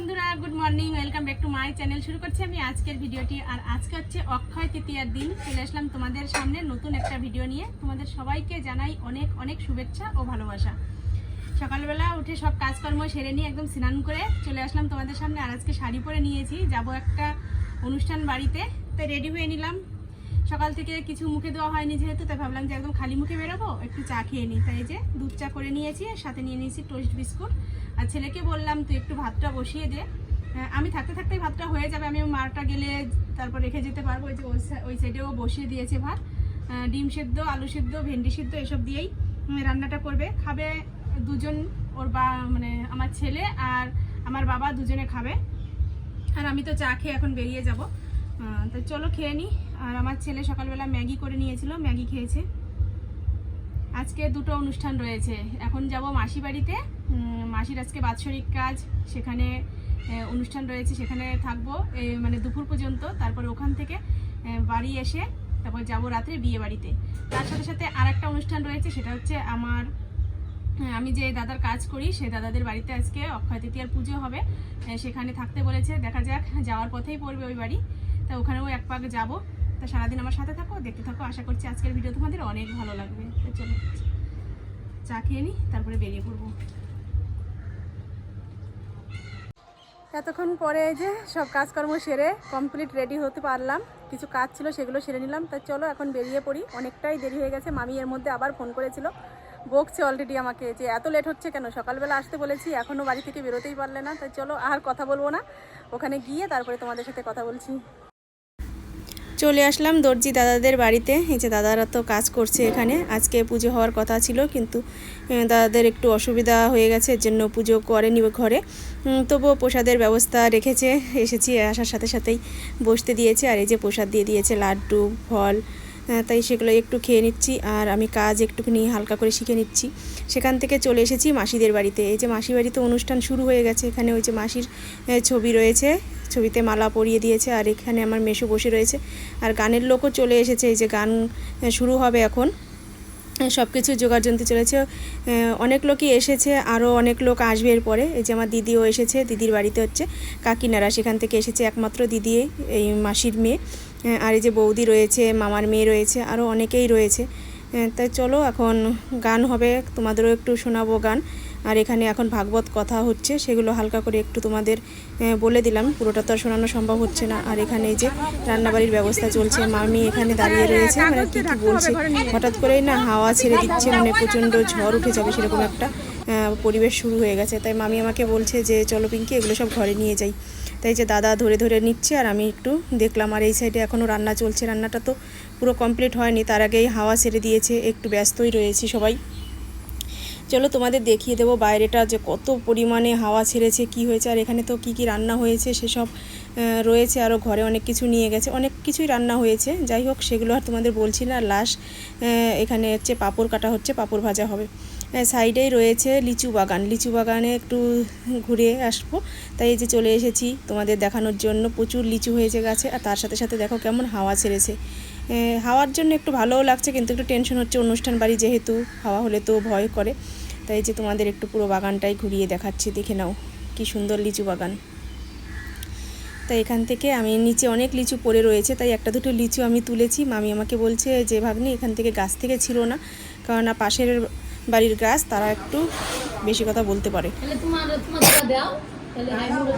বন্ধুরা good morning welcome back to my channel শুরু করছি আমি আজকের ভিডিওটি। আর আজকে হচ্ছে অক্ষয় তৃতীয়ার দিন। চলে আসলাম তোমাদের সামনে নতুন একটা ভিডিও নিয়ে। তোমাদের সবাইকে জানাই অনেক অনেক শুভেচ্ছা ও ভালোবাসা। সকালবেলা উঠে সব কাজকর্ম সেরে নিয়ে একদম স্নান করে চলে আসলাম তোমাদের সামনে। আর আজকে শাড়ি পরে নিয়েছি। যাব একটা অনুষ্ঠান বাড়িতে। তাই রেডি হয়ে নিলাম। সকাল থেকে কিছু মুখে দেওয়া হয়নি যেহেতু, তাই ভাবলাম যে একদম খালি মুখে বেরোবো, একটু চা খেয়ে নিই। তাই যে দুধ চা করে নিয়েছি আর সাথে নিয়ে নিয়েছি টোস্ট বিস্কুট। আর ছেলেকে বললাম, তুই একটু ভাতটা বসিয়ে দে। আমি থাকতে থাকতেই ভাতটা হয়ে যাবে, আমি মারটা গেলে তারপর রেখে যেতে পারব। ওই যে ওই সাইডেও বসিয়ে দিয়েছে ভাত। ডিম সেদ্ধ, আলু সেদ্ধ, ভেন্ডি সেদ্ধ, এসব দিয়েই রান্নাটা করবে। খাবে দুজন ওর বা মানে আমার ছেলে আর আমার বাবা দুজনে খাবে। আর আমি তো চা খেয়ে এখন বেরিয়ে যাব। তো চলো খেয়ে নিই আর আমার ছেলে সকালবেলা ম্যাগি করে নিয়েছিল, ম্যাগি খেয়েছে। আজকে দুটো অনুষ্ঠান রয়েছে। এখন যাব মাসি বাড়িতে। মাসির আজকে বাৎসরিক কাজ। সেখানে অনুষ্ঠান রয়েছে। সেখানে থাকব মানে দুপুর পর্যন্ত। তারপরে ওখান থেকে বাড়ি এসে তারপর যাব রাত্রে বিয়ে বাড়িতে। তার সাথে সাথে আর একটা অনুষ্ঠান রয়েছে। সেটা হচ্ছে আমার আমি যে দাদার কাজ করি, সে দাদাদের বাড়িতে আজকে অক্ষয় তৃতীয়ার পুজো হবে। সেখানে থাকতে বলেছে। দেখা যাক, যাওয়ার পথেই পড়বে ওই বাড়ি। তা ওখানেও এক পাক যাব। তা সারাদিন আমার সাথে থাকো, দেখতে থাকো। আশা করছি আজকের ভিডিও তোমাদের অনেক ভালো লাগবে। চলো, চা খেয়ে নিই তারপরে বেরিয়ে পড়ব। এতক্ষণ পরে যে সব কাজকর্ম সেরে কমপ্লিট রেডি হতে পারলাম। কিছু কাজ ছিল সেগুলো সেরে নিলাম। তা চলো, এখন বেরিয়ে পড়ি। অনেকটাই দেরি হয়ে গেছে। মামি এর মধ্যে আবার ফোন করেছিল। বকছে অলরেডি আমাকে যে এত লেট হচ্ছে কেন? সকালবেলা আসতে বলেছি এখনও বাড়ি থেকে বেরোতেই পারলে না। তাই চলো, আর কথা বলব না। ওখানে গিয়ে তারপরে তোমাদের সাথে কথা বলছি। চলে আসলাম দর্জি দাদাদের বাড়িতে। এই যে দাদারা তো কাজ করছে এখানে। আজকে পুজো হওয়ার কথা ছিল, কিন্তু দাদাদের একটু অসুবিধা হয়ে গেছে এর জন্য পুজো করেনি ঘরে। তবুও প্রসাদের ব্যবস্থা রেখেছে, এসেছি আসার সাথে সাথেই বসতে দিয়েছে। আর এই যে প্রসাদ দিয়ে দিয়েছে লাড্ডু, ফল তাই সেগুলো একটু খেয়ে নিচ্ছি আর আমি কাজ একটুখানি হালকা করে শিখে নিচ্ছি। সেখান থেকে চলে এসেছি মাসিদের বাড়িতে। এই যে মাসি বাড়িতে অনুষ্ঠান শুরু হয়ে গেছে। এখানে ওই যে মাসির ছবি রয়েছে। ছবিতে মালা পরিয়ে দিয়েছে আর এখানে আমার মেশো বসে রয়েছে। আর গানের লোকও চলে এসেছে। এই যে গান শুরু হবে এখন। সব কিছু জোগাড় যন্ত্র চলেছে। অনেক লোকই এসেছে। আরও অনেক লোক আসবে এরপরে। এই যে আমার দিদিও এসেছে। দিদির বাড়িতে হচ্ছে কাকিনারা। সেখান থেকে এসেছে একমাত্র দিদি, এই মাসির মেয়ে। আর এই যে বৌদি রয়েছে, মামার মেয়ে রয়েছে আরও অনেকেই রয়েছে। তাই চলো এখন গান হবে, তোমাদেরও একটু শোনাবো গান। আর এখানে এখন ভাগবত কথা হচ্ছে, সেগুলো হালকা করে একটু তোমাদের বলে দিলাম। পুরোটা তো আর শোনানো সম্ভব হচ্ছে না। আর এখানে এই যে রান্নাবাড়ির ব্যবস্থা চলছে, মামি এখানে দাঁড়িয়ে রয়েছে মানে কি কি বলছে? হঠাৎ করেই না হাওয়া ছেড়ে দিচ্ছে মানে প্রচণ্ড ঝড় উঠে যাবে সেরকম একটা পরিবেশ শুরু হয়ে গেছে। তাই মামি আমাকে বলছে যে, চলো পিঙ্কি, এগুলো সব ঘরে নিয়ে যাই। তাই যে দাদা ধরে ধরে নিচ্ছে আর আমি একটু দেখলাম আর এই সাইডে এখনও রান্না চলছে। রান্নাটা তো পুরো কমপ্লিট হয়নি, তার আগেই হাওয়া ছেড়ে দিয়েছে, একটু ব্যস্তই রয়েছি সবাই। চলো তোমাদের দেখিয়ে দেবো বাইরেটা যে কত পরিমাণে হাওয়া ছেড়েছে, কি হয়েছে, আর এখানে তো কি কি রান্না হয়েছে সেসব রয়েছে আরও ঘরে অনেক কিছু নিয়ে গেছে, অনেক কিছুই রান্না হয়েছে। যাই হোক, সেগুলো আর তোমাদের বলছি না লাশ এখানে হচ্ছে পাঁপড় কাটা হচ্ছে, পাঁপড় ভাজা হবে। সাইডেই রয়েছে লিচু বাগান। লিচু বাগানে একটু ঘুরে আসব। তাই এই যে চলে এসেছি তোমাদের দেখানোর জন্য। প্রচুর লিচু হয়েছে গাছে আর তার সাথে সাথে দেখো কেমন হাওয়া ছেড়েছে। হাওয়ার জন্য একটু ভালোও লাগছে কিন্তু একটু টেনশন হচ্ছে। অনুষ্ঠান বাড়ি যেহেতু হাওয়া হলে তো ভয় করে। তাই যে তোমাদের একটু পুরো বাগানটাই ঘুরিয়ে দেখাচ্ছি। দেখে নাও কি সুন্দর লিচু বাগান। তাই এখান থেকে আমি নিচে অনেক লিচু পড়ে রয়েছে। তাই একটা দুটো লিচু আমি তুলেছি। মামি আমাকে বলছে যে, ভাগ্নি, এখান থেকে গাছ থেকে ছিল না। কারণ পাশের বাড়ির গাছ তারা একটু বেশি কথা বলতে পারে। তাহলে তোমার তোমার যেটা দাও তাহলে আমি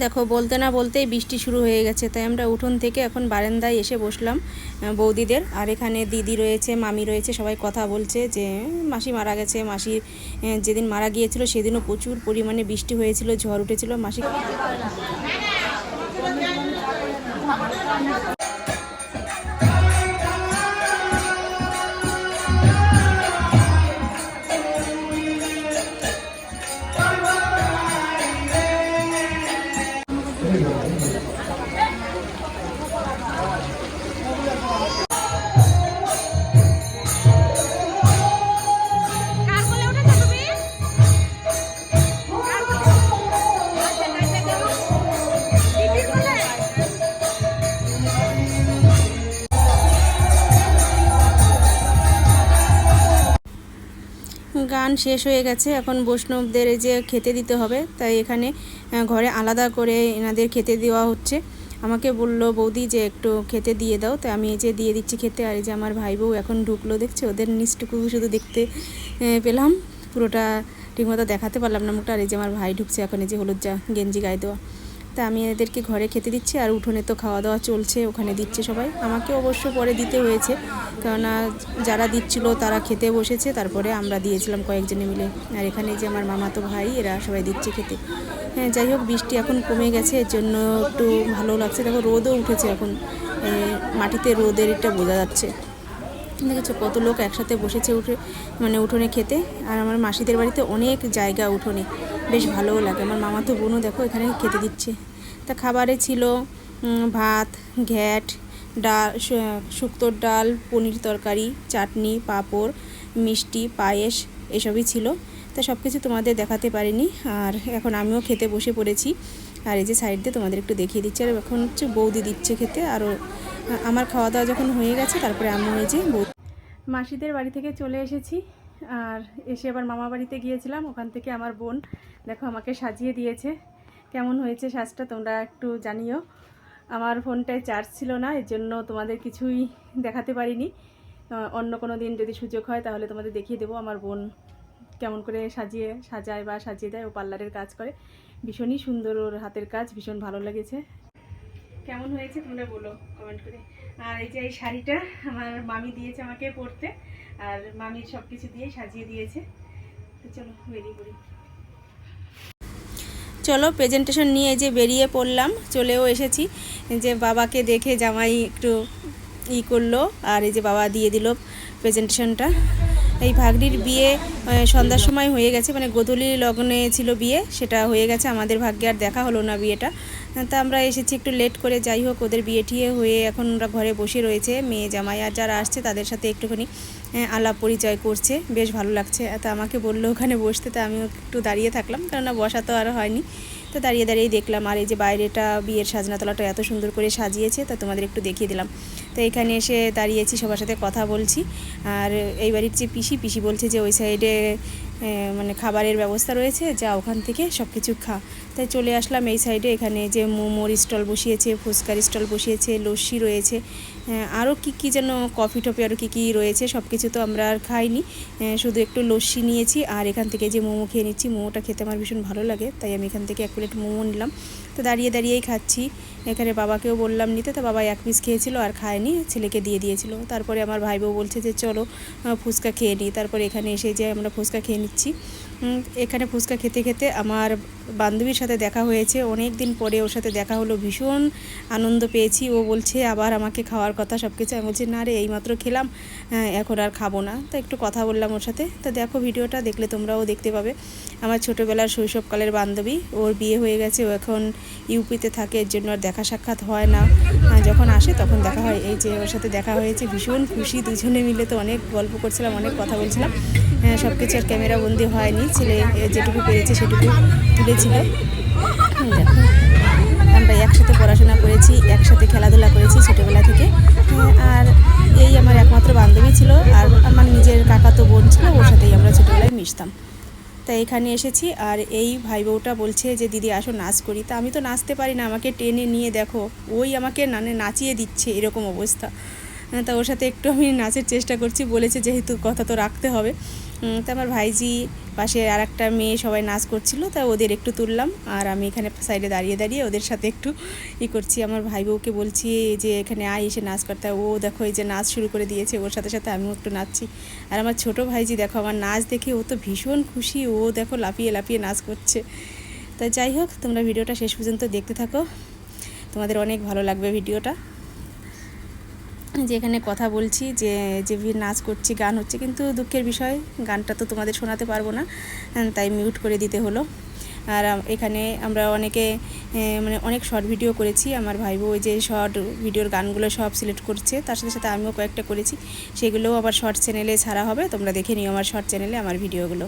দেখো, বলতে না বলতেই বৃষ্টি শুরু হয়ে গেছে, তাই আমরা উঠোন থেকে এখন বারান্দায় এসে বসলাম বৌদিদের। আর এখানে দিদি রয়েছে, মামি রয়েছে, সবাই কথা বলছে যে, মাসি মারা গেছে, মাসি যেদিন মারা গিয়েছিল সেদিনও প্রচুর পরিমাণে বৃষ্টি হয়েছিল, ঝড় উঠেছিল, মাসি শেষ হয়ে গেছে। এখন বৈষ্ণবদের যে খেতে দিতে হবে, তাই এখানে ঘরে আলাদা করে এনাদের খেতে দেওয়া হচ্ছে। আমাকে বলল, বৌদি, যে একটু খেতে দিয়ে দাও। তাই আমি এই যে দিয়ে দিচ্ছি খেতে, আর এই যে আমার ভাই বউ এখন ঢুকলো, দেখছে? ওদের নিচটুকু শুধু দেখতে পেলাম। পুরোটা ঠিকমতো দেখাতে পারলাম না মুখটা, আর এই যে আমার ভাই ঢুকছে এখন, এই যে হলুদ যা গেঞ্জি গায়ে দেওয়া। তা আমি এদেরকে ঘরে খেতে দিচ্ছি আর উঠোনে তো খাওয়া দাওয়া চলছে, ওখানে দিচ্ছে সবাই। আমাকে অবশ্য পরে দিতে হয়েছে, কেননা যারা দিচ্ছিল তারা খেতে বসেছে, তারপরে আমরা দিয়েছিলাম কয়েকজনে মিলে। আর এখানে যে আমার মামাতো ভাই, এরা সবাই দিচ্ছে খেতে। হ্যাঁ যাই হোক, বৃষ্টি এখন কমে গেছে, এর জন্য একটু ভালো লাগছে। দেখো, রোদও উঠেছে এখন মাটিতে রোদের এটা বোঝা যাচ্ছে। দেখেছ কত লোক একসাথে বসেছে উঠে মানে উঠোনে খেতে? আর আমার মাসিদের বাড়িতে অনেক জায়গা উঠোনে। বেশ ভালোও লাগে। আমার মামা তো বোনও দেখো এখানে খেতে দিচ্ছে। তা খাবারে ছিল ভাত, ঘ্যাট, ডাল শুক্তোর ডাল, পনির তরকারি, চাটনি, পাঁপড়, মিষ্টি, পায়েস এসবই ছিল। তা সব কিছু তোমাদের দেখাতে পারিনি। আর এখন আমিও খেতে বসে পড়েছি। আর এই যে সাইড দিয়ে তোমাদের একটু দেখিয়ে দিচ্ছি। আর এখন হচ্ছে বৌদি দিচ্ছে খেতে। আরও আমার খাওয়া দাওয়া যখন হয়ে গেছে, তারপরে আমি এই যে মাসিদের বাড়ি থেকে চলে এসেছি। আর এসে আবার মামা বাড়িতে গিয়েছিলাম। ওখান থেকে আমার বোন দেখো আমাকে সাজিয়ে দিয়েছে। কেমন হয়েছে সাজটা তোমরা একটু জানিও। আমার ফোনটায় চার্জ ছিল না, এর জন্য তোমাদের কিছুই দেখাতে পারিনি। অন্য কোনো দিন যদি সুযোগ হয় তাহলে তোমাদের দেখিয়ে দেবো। আমার বোন কেমন করে সাজিয়ে, সাজায় বা সাজিয়ে দেয়। ও পার্লারের কাজ করে। ভীষণই সুন্দর ওর হাতের কাজ, ভীষণ ভালো লেগেছে। কেমন হয়েছে তোমরা বলো কমেন্ট করে। আর এই যে এই শাড়িটা আমার মামি দিয়েছে আমাকে পরতে, আর মামির সব কিছু দিয়ে সাজিয়ে দিয়েছে। তো চলো, বেরিয়ে পড়ি। চলো প্রেজেন্টেশন নিয়ে যে বেরিয়ে পড়লাম, চলেও এসেছি। যে বাবাকে দেখে জামাই একটু ই করল, আর এই যে বাবা দিয়ে দিল প্রেজেন্টেশনটা এই ভাগ্নির বিয়ে সন্ধ্যার সময় হয়ে গেছে মানে গোধূলি লগ্নে ছিল বিয়ে, সেটা হয়ে গেছে, আমাদের ভাগ্যে আর দেখা হলো না বিয়েটা। তা আমরা এসেছি একটু লেট করে, যাই হোক, ওদের বিয়ে টিয়ে হয়ে এখন ওরা ঘরে বসে রয়েছে, মেয়ে জামাই আর যারা আসছে তাদের সাথে একটুখানি আলাপ পরিচয় করছে, বেশ ভালো লাগছে। তা আমাকে বলল ওখানে বসতে, তা আমিও একটু দাঁড়িয়ে থাকলাম, কেননা বসা তো আর হয়নি। তো দাঁড়িয়ে দাঁড়িয়ে দেখলাম, আর এই যে বাইরেটা বিয়ের সাজনাতলাটা এত সুন্দর করে সাজিয়েছে, তা তোমাদের একটু দেখিয়ে দিলাম। তো এখানে এসে দাঁড়িয়েছি, সবার সাথে কথা বলছি, আর এই বাড়ির যে পিসি পিসি বলছে যে ওই সাইডে মানে খাবারের ব্যবস্থা রয়েছে, যা ওখান থেকে সব কিছু খা। তাই চলে আসলাম এই সাইডে এখানে যে মোমোর স্টল বসিয়েছে, ফুচকার স্টল বসিয়েছে, লস্যি রয়েছে। আরও কী কী যেন কফি টফি আরও কী কী রয়েছে সব কিছু তো আমরা আর খাইনি। শুধু একটু লস্যি নিয়েছি আর এখান থেকে যে মোমো খেয়ে নিচ্ছি, মোমোটা খেতে আমার ভীষণ ভালো লাগে, তাই আমি এখান থেকে এক প্লেট মোমো নিলাম। তো দাঁড়িয়ে দাঁড়িয়েই খাচ্ছি। এখানে বাবাকেও বললাম নিতে, তো বাবা এক পিস খেয়েছিল আর খায়নি, ছেলেকে দিয়ে দিয়েছিল। তারপরে আমার ভাই বউ বলছে যে, চলো ফুচকা খেয়ে নিই তারপরে এখানে এসে যে আমরা ফুচকা খেয়ে নিচ্ছি। এখানে ফুচকা খেতে খেতে আমার বান্ধবীর সাথে দেখা হয়েছে। অনেক দিন পরে ওর সাথে দেখা হলো ভীষণ আনন্দ পেয়েছি। ও বলছে আবার আমাকে খাওয়ার কথা সব কিছু আমি বলছি না রে এইমাত্র খেলাম হ্যাঁ, এখন আর খাব না। তো একটু কথা বললাম ওর সাথে। তো দেখো ভিডিওটা দেখলে তোমরাও দেখতে পাবে। আমার ছোটোবেলার শৈশবকালের বান্ধবী ওর বিয়ে হয়ে গেছে। ও এখন ইউপিতে থাকে এর জন্য আর দেখা সাক্ষাৎ হয় না। যখন আসে তখন দেখা হয়। এই যে ওর সাথে দেখা হয়েছে ভীষণ খুশি দুজনে মিলে তো অনেক গল্প করছিলাম অনেক কথা বলছিলাম। সব কিছু আর ক্যামেরা বন্দি হয়নি। ছেলে যেটুকু পেরেছে সেটুকু তুলেছিল। আমরা একসাথে পড়াশোনা করেছি একসাথে খেলাধুলা করেছি ছোটোবেলা থেকে। হ্যাঁ, আর এই আমার একমাত্র বান্ধবী ছিল আর আমার নিজের কাকা তো বোন ছিল ওর সাথেই আমরা ছোটোবেলায় মিশতাম। তাই এখানে এসেছি আর এই ভাই বউটা বলছে যে দিদি আসো নাচ করি। তা আমি তো নাচতে পারি না আমাকে টেনে নিয়ে দেখো ওই আমাকে নানে নাচিয়ে দিচ্ছে এরকম অবস্থা। হ্যাঁ, তা ওর সাথে একটু আমি নাচের চেষ্টা করছি, বলেছে যেহেতু কথা তো রাখতে হবে। তা আমার ভাইজি পাশে আর একটা মেয়ে সবাই নাচ করছিল, তা ওদের একটু তুললাম, আর আমি এখানে সাইডে দাঁড়িয়ে দাঁড়িয়ে ওদের সাথে একটু ই করছি। আমার ভাই বউকে বলছি যে এখানে আয়, এসে নাচ করতে ও দেখো এই যে নাচ শুরু করে দিয়েছে, ওর সাথে সাথে আমিও একটু নাচছি। আর আমার ছোট ভাইজি দেখো, আমার নাচ দেখে ও তো ভীষণ খুশি, ও দেখো লাফিয়ে লাফিয়ে নাচ করছে। তা যাই হোক, তোমরা ভিডিওটা শেষ পর্যন্ত দেখতে থাকো। তোমাদের অনেক ভালো লাগবে ভিডিওটা। যে এখানে কথা বলছি, যে যে নাচ করছি, গান হচ্ছে, কিন্তু দুঃখের বিষয়, গানটা তো তোমাদের শোনাতে পারব না তাই মিউট করে দিতে হলো। আর এখানে আমরা অনেকে মানে অনেক শর্ট ভিডিও করেছি, আমার ভাই বউ যে শর্ট ভিডিওর গানগুলো সব সিলেক্ট করছে, তার সাথে সাথে আমিও কয়েকটা করেছি, সেগুলোও আবার শর্ট চ্যানেলে ছাড়া হবে, তোমরা দেখে নিও আমার শর্ট চ্যানেলে আমার ভিডিওগুলো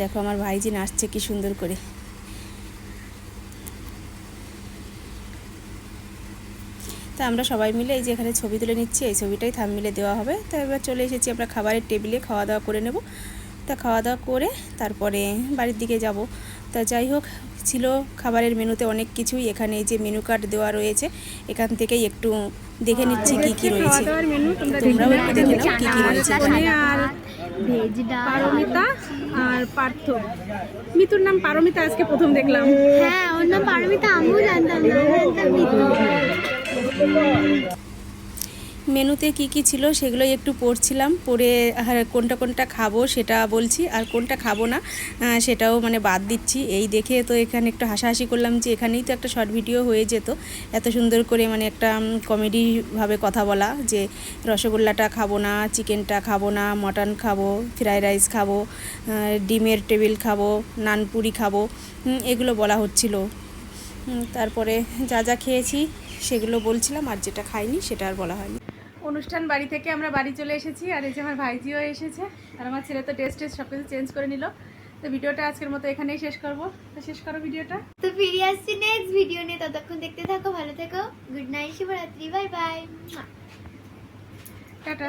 দেখো, আমার ভাইজি নাচছে কি সুন্দর করে। তা আমরা সবাই মিলে এই যে এখানে ছবি তুলে নিচ্ছি এই ছবিটাই থাম মিলে দেওয়া হবে। তা এবার চলে এসেছি আমরা খাবারের টেবিলে খাওয়া দাওয়া করে নেব। তা খাওয়া দাওয়া করে তারপরে বাড়ির দিকে যাব। তা যাই হোক ছিল খাবারের মেনুতে অনেক কিছুই। এখানে যে মেনু কার্ড দেওয়া রয়েছে এখান থেকেই একটু দেখে নিচ্ছি কি কি রয়েছে। তোমরাও একটু দেখে নাও কি কি রয়েছে। আর ভেজ ডাল পারমিতা আর পার্থ। মিতুর নাম পারমিতা আজকে প্রথম দেখলাম। হ্যাঁ ওর নাম পারমিতা আমিও জানতাম না। মিতু। মেনুতে কি কি ছিল সেগুলোই একটু পড়ছিলাম, পড়ে কোনটা কোনটা খাব সেটা বলছি, আর কোনটা খাব না সেটাও মানে বাদ দিচ্ছি। এই দেখে তো এখানে একটু হাসাহাসি করলাম যে এখানেই তো একটা শর্ট ভিডিও হয়ে যেত। এত সুন্দর করে মানে একটা কমেডিভাবে কথা বলা যে রসগোল্লাটা খাব না চিকেনটা খাব না মটন খাব ফ্রাইড রাইস খাব ডিমের টেবিল খাব নানপুরি খাব এগুলো বলা হচ্ছিল। তারপরে যা যা খেয়েছি সেগুলো বলছিলাম আর যেটা খাইনি সেটা আর বলা হয়নি। অনুষ্ঠান বাড়ি থেকে আমরা বাড়ি চলে এসেছি আর এই যে আমার ভাইজিও এসেছে আর আমার ছেলে তো টেস্ট টেস্ট সব কিছু চেঞ্জ করে নিল। তো ভিডিওটা আজকের মতো এখানেই শেষ করব। তো শেষ করো ভিডিওটা। তো ফিরে আসছি নেক্সট ভিডিও নিয়ে ততক্ষণ দেখতে থাকো ভালো থেকো। গুড নাইট শুভরাত্রি বাই বাই টাটা।